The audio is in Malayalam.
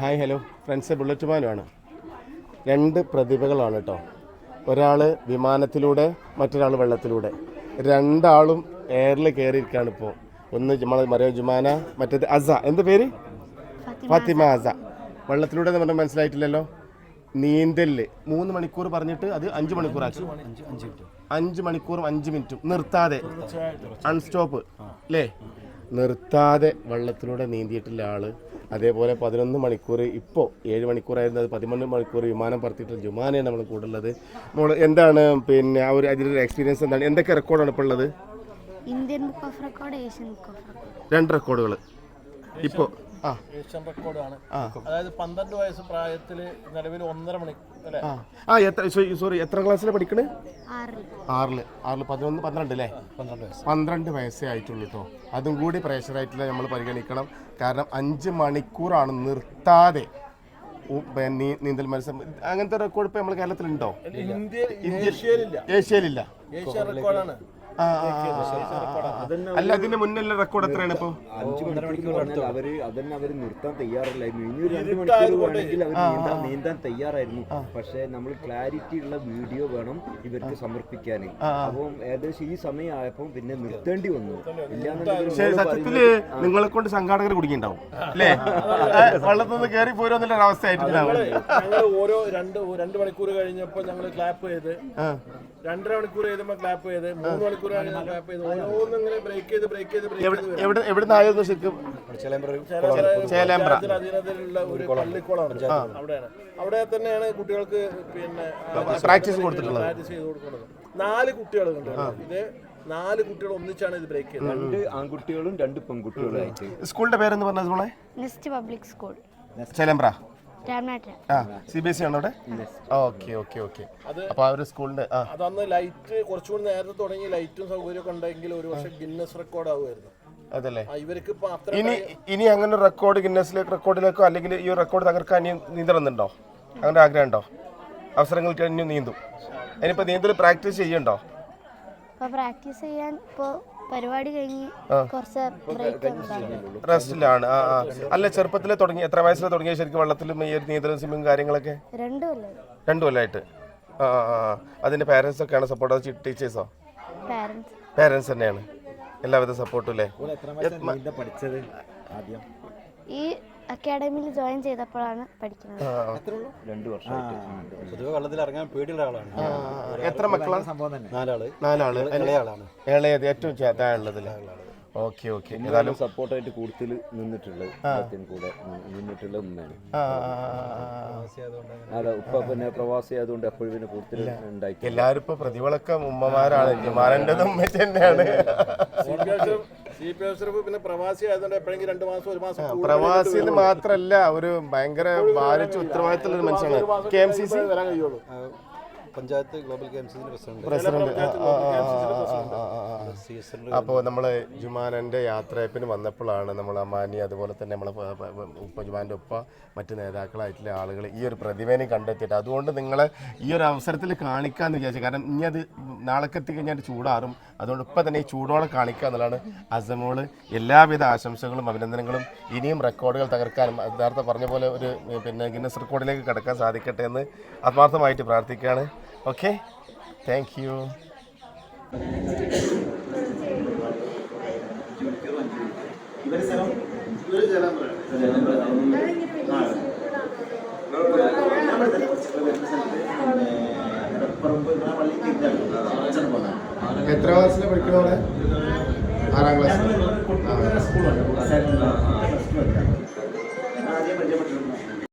Hi hello. ഫ്രണ്ട്സ് ബുള്ളറ്റ് മാനുമാണ് രണ്ട് പ്രതിഭകളാണ് കേട്ടോ ഒരാൾ വിമാനത്തിലൂടെ മറ്റൊരാൾ വെള്ളത്തിലൂടെ. രണ്ടാളും എയറിൽ കയറിയിരിക്കുകയാണ് ഇപ്പോൾ ഒന്ന് നമ്മളെ മറിയോ ജുമാന മറ്റേത് അസ. എന്ത് പേര്? ഫാത്തിമ അസ. വെള്ളത്തിലൂടെ എന്ന് പറഞ്ഞാൽ മനസ്സിലായിട്ടില്ലല്ലോ? നീന്തൽ മൂന്ന് മണിക്കൂർ പറഞ്ഞിട്ട് അത് അഞ്ച് മണിക്കൂർ ആക്കി അഞ്ച് മണിക്കൂറും അഞ്ച് മിനിറ്റും. നിർത്താതെ. അൺസ്റ്റോപ്പ് അല്ലേ നിർത്താതെ വെള്ളത്തിലൂടെ നീന്തിയിട്ടുള്ള ആൾ. അതേപോലെ പതിനൊന്ന് മണിക്കൂർ ഇപ്പോൾ ഏഴ് മണിക്കൂറായിരുന്നു. അത് പതിമൂന്ന് മണിക്കൂർ വിമാനം പറത്തിയിട്ടുള്ള ജുമാനയാണ് നമ്മൾ കൂടുള്ളത് നമ്മൾ എന്താണ് പിന്നെ ആ ഒരു അതിന്റെ എക്സ്പീരിയൻസ് എന്താണ്? എന്തൊക്കെ റെക്കോർഡാണ് ഇപ്പോൾ ഉള്ളത്? Indian book of record Asian book of record. രണ്ട് റെക്കോർഡുകൾ ഇപ്പോൾ ആ. ഏഷ്യൻ റെക്കോർഡാണ്. അതായത് പന്ത്രണ്ട് വയസ്സ് പ്രായത്തിൽ നിലവിൽ ഒന്നര മണി ആ. ആ എത്ര സോറി എത്ര ക്ലാസ്സിൽ പഠിക്കണേ? ആറിൽ. ആറിൽ. പതിനൊന്ന് പന്ത്രണ്ട് അല്ലേ? പന്ത്രണ്ട് വയസ്സേ. ആയിട്ടുള്ളൂ കേട്ടോ അതും കൂടി പ്രഷറായിട്ടുള്ള നമ്മൾ പരിഗണിക്കണം. കാരണം അഞ്ച് മണിക്കൂറാണ് നിർത്താതെ നീന്തൽ മത്സരം. അങ്ങനത്തെ റെക്കോർഡ് ഇപ്പൊ നമ്മൾ കേരളത്തിലുണ്ടോ? ഇന്ത്യ ഏഷ്യയിലില്ല. ഏഷ്യയിലില്ല. അല്ല അതിന്റെ മുന്നല്ല റെക്കോർഡ് എത്രയാണ് ഇപ്പൊ? അഞ്ചു മണിക്കൂർ പറഞ്ഞാൽ അവർ അതന്നെ അവർ നിർത്താൻ തയ്യാറില്ലായിരുന്നു ഇനി ഒരു രണ്ട് മണിക്കൂർ വേണമെങ്കിൽ അവർ നീന്താൻ നീന്താൻ തയ്യാറായിരുന്നു. പക്ഷെ നമ്മൾ ക്ലാരിറ്റി ഉള്ള വീഡിയോ വേണം ഇവർക്ക് സമർപ്പിക്കാൻ. അപ്പം ഏകദേശം ഈ സമയമായപ്പോൾ പിന്നെ നിർത്തേണ്ടി വന്നു. സത്യത്തിൽ നിങ്ങളെ കൊണ്ട് സംഘാടകർ കുടുങ്ങിണ്ടാവും അല്ലേ? വെള്ളത്തിൽ നിന്ന് കയറി പോരുന്നുള്ള ഓരോ രണ്ട് രണ്ട് മണിക്കൂർ കഴിഞ്ഞപ്പോൾ ഞങ്ങൾ ക്ലാപ്പ് ചെയ്ത് രണ്ടര മണിക്കൂർ ചെയ്തപ്പോ ക്ലാപ്പ് ചെയ്ത് മൂന്ന് മണിക്കൂർ എവിടെ എവിടെ നിന്നായിരുന്നു ശരിക്കും? ചേലേമ്പ്ര. ഒരു അവിടെയാണ്. അവിടെ തന്നെയാണ് കുട്ടികൾക്ക് പിന്നെ പ്രാക്ടീസ് കൊടുത്തിട്ടുള്ളത്. പ്രാക്ടീസ് ചെയ്ത് കൊടുക്കുന്നത്. നാല് കുട്ടികളുണ്ട് ഇത് നാല് കുട്ടികൾ ഒന്നിച്ചാണ് ഇത് ബ്രേക്ക് ചെയ്തത്. രണ്ട് ആൺകുട്ടികളും രണ്ട് പെൺകുട്ടികളും സ്കൂളിന്റെ പേരെന്ന് പറഞ്ഞത് നെസ്റ്റ് പബ്ലിക് സ്കൂൾ. ചേലമ്പ്ര. ആ സി ബി എസ് സി ആണോ അവിടെ? Okay okay okay. അപ്പൊ ആ ഒരു സ്കൂളിന്റെ ആ. അതന്ന് ലൈറ്റ് കുറച്ചുകൂടി നേരത്തെ തുടങ്ങി ലൈറ്റും സൗകര്യമൊക്കെ ഉണ്ടെങ്കിൽ ഒരു പക്ഷെ ഗിന്നസ് റെക്കോർഡ് ആവുമായിരുന്നു അതല്ലേ? ആ, ഇവർക്ക് ഇപ്പൊ അത്ര ഇനി ഇനി അങ്ങനെ ഒരു റെക്കോർഡ് ഗിന്നസിലേക്ക് റെക്കോർഡിലേക്കോ അല്ലെങ്കിൽ ഈ റെക്കോർഡ് തകർക്കാൻ ഇനി നീന്തണമെന്നുണ്ടോ? അങ്ങനെ ആഗ്രഹം ഉണ്ടോ അവസരങ്ങൾ കഴിഞ്ഞു നീന്തും. ഇനിയിപ്പോ നീന്തൽ പ്രാക്ടീസ് ചെയ്യണ്ടോ? അപ്പോൾ പ്രാക്ടീസ് ചെയ്യാൻ ഇപ്പോൾ പരിപാടി കഴിഞ്ഞ് കുറച്ച് റെസ്റ്റിലാണ്. ആ ആ. അല്ല ചെറുപ്പത്തിലെ തുടങ്ങി എത്ര വയസ്സിൽ തുടങ്ങിയ ശരിക്കും വള്ളത്തിലും ഈ ഒരു നീന്തലും സ്വിമ്മിങ് കാര്യങ്ങളൊക്കെ? രണ്ടും അല്ലേ രണ്ടു കൊല്ലമായിട്ട് ആ അതിന്റെ പേരൻസ് ഒക്കെയാണ് സപ്പോർട്ട് ടീച്ചേഴ്സോ പേരൻസ് പാരൻസ് തന്നെയാണ്. എല്ലാവിധ സപ്പോർട്ടും അല്ലേ പഠിച്ചത് ആദ്യം? ഈ അക്കാഡമിയിൽ ജോയിൻ ചെയ്തപ്പോഴാണ് പഠിക്കുന്നത്. രണ്ടു വർഷമായിട്ട്. പൊതുവെ വെള്ളത്തിൽ ഇറങ്ങാൻ പേടിയുള്ള ആളാണ്. എത്ര ആ, ആ. എത്ര മക്കളാണ് നാലാൾ. നാലാൾ. ഇളയാളാണ്. ഇളയത് ഏറ്റവും ചേതായുള്ളതിൽ ഓക്കെ ഓക്കെ. ഏതായാലും സപ്പോർട്ടായിട്ട് കൂടുതൽ നിന്നിട്ടുള്ളത് കൂടെ നിന്നിട്ടുള്ള ഉമ്മയാണ്. അതെ ഉപ്പ പിന്നെ പ്രവാസി ആയതുകൊണ്ട് എപ്പോഴും പിന്നെ കൂടുതൽ ഉണ്ടാക്കി എല്ലാരും ഇപ്പൊ പ്രതികളൊക്കെ ഉമ്മമാരാണ്. ജമാനന്റെതും ഉമ്മച്ചി തന്നെയാണ് സി പി എഫ് പിന്നെ പ്രവാസി ആയതുകൊണ്ട് എപ്പോഴെങ്കിലും രണ്ട് മാസം ഒരു മാസം കൂടുതൽ പ്രവാസി എന്ന് മാത്രല്ല ഒരു ഭയങ്കര ഭാരിച്ച ഉത്തരവാദിത്തമുള്ള ഒരു മനുഷ്യനാണ് കെ എം സി സി വരാൻ കഴിയുള്ളൂ പഞ്ചായത്ത് ഗ്ലോബൽ പ്രസിഡന്റ് അപ്പോൾ നമ്മൾ ജുമാനന്റെ യാത്രയപ്പിന് വന്നപ്പോഴാണ് നമ്മൾ അമാനി അതുപോലെ തന്നെ നമ്മളെ ഉപ്പ ജുമാന്റെ ഉപ്പ മറ്റ് നേതാക്കളായിട്ടുള്ള ആളുകൾ ഈ ഒരു പ്രതിഭേനെ കണ്ടെത്തിയിട്ട് അതുകൊണ്ട് നിങ്ങളെ ഈ ഒരു അവസരത്തിൽ കാണിക്കാമെന്ന് വിചാരിച്ചു കാരണം ഇനി അത് നാളേക്ക് കഴിഞ്ഞാൽ ചൂടാറും അതുകൊണ്ട് ഇപ്പം തന്നെ ഈ ചൂടോടെ കാണിക്കുക എന്നുള്ളതാണ് അസമോൾ എല്ലാവിധ ആശംസകളും അഭിനന്ദനങ്ങളും ഇനിയും റെക്കോർഡുകൾ തകർക്കാനും നേരത്തെ പറഞ്ഞ പോലെ ഒരു പിന്നെ ഗിന്നസ് റെക്കോർഡിലേക്ക് കിടക്കാൻ സാധിക്കട്ടെ എന്ന് ആത്മാർത്ഥമായിട്ട് പ്രാർത്ഥിക്കുകയാണ് ഓക്കെ താങ്ക് യു എത്ര ക്ലാസ്സിലെ പഠിക്കണ ആറാം ക്ലാസ് സ്കൂളുണ്ട്